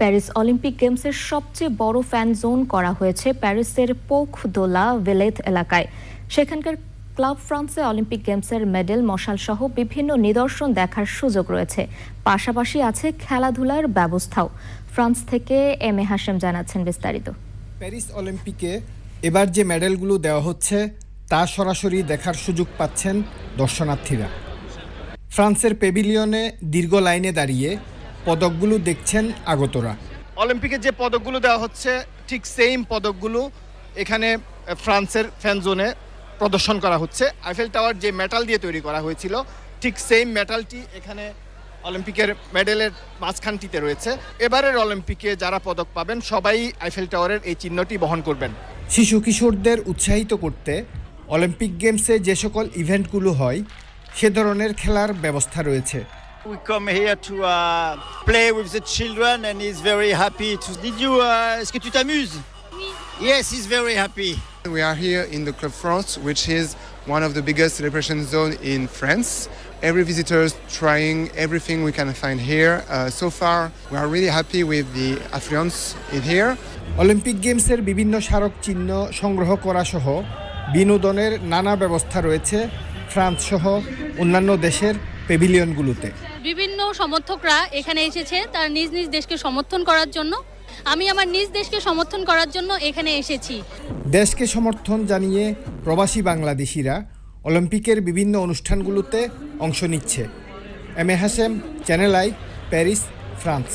Paris Olympic গেমসের সবচেয়ে বড় ফ্যান জোন করা হয়েছে প্যারিসের পোখ দোলা ভেলেত এলাকায়। সেখানকার ক্লাব ফ্রান্সে অলিম্পিক গেমসের মেডেল, মশাল সহ বিভিন্ন নিদর্শন দেখার সুযোগ রয়েছে। পাশাপাশি আছে খেলাধুলার ব্যবস্থাও। ফ্রান্স থেকে এম এ হাশেম জানাচ্ছেন বিস্তারিত। প্যারিস অলিম্পিকে এবার যে মেডেলগুলো দেওয়া হচ্ছে, তা সরাসরি দেখার সুযোগ পাচ্ছেন দর্শনার্থীরা। ফ্রান্সের পেভিলিয়নে দীর্ঘ লাইনে দাঁড়িয়ে পদকগুলো দেখছেন আগতরা। অলিম্পিকে যে পদকগুলো দেওয়া হচ্ছে ঠিক সেম পদকগুলো এখানে ফ্রান্সের ফ্যান জোনে প্রদর্শন করা হচ্ছে। আইফেল টাওয়ার যে মেটাল দিয়ে তৈরি করা হয়েছিল ঠিক সেম মেটালটি এখানে অলিম্পিকের মেডেলের মাঝখানটিতে রয়েছে। এবারের অলিম্পিকে যারা পদক পাবেন সবাই আইফেল টাওয়ারের এই চিহ্নটি বহন করবেন। শিশু কিশোরদের উৎসাহিত করতে অলিম্পিক গেমসে যে সকল ইভেন্টগুলো হয় সে ধরনের খেলার ব্যবস্থা রয়েছে। We come here to uh, play with the children and he's very happy. To... Did you, uh, est-ce que tu t'amuses Yes, he's very happy. We are here in the Club France, which is one of the biggest celebration zone in France. Every visitor is trying everything we can find here. Uh, so far, we are really happy with the affluence in here. Olympic গেমসের বিভিন্ন স্মারক চিহ্ন সংগ্রহ করা সহ বিনোদনের নানা ব্যবস্থা রয়েছে ফ্রান্স সহ অন্যান্য দেশের পেভিলিয়নগুলোতে বিভিন্ন সমর্থকরা এখানে এসেছে তার নিজ নিজ দেশকে সমর্থন করার জন্য। আমি আমার নিজ দেশকে সমর্থন করার জন্য এখানে এসেছি। দেশকে সমর্থন জানিয়ে প্রবাসী বাংলাদেশিরা অলিম্পিকের বিভিন্ন অনুষ্ঠানগুলোতে অংশ নিচ্ছে। M A Hashem channel I Paris France.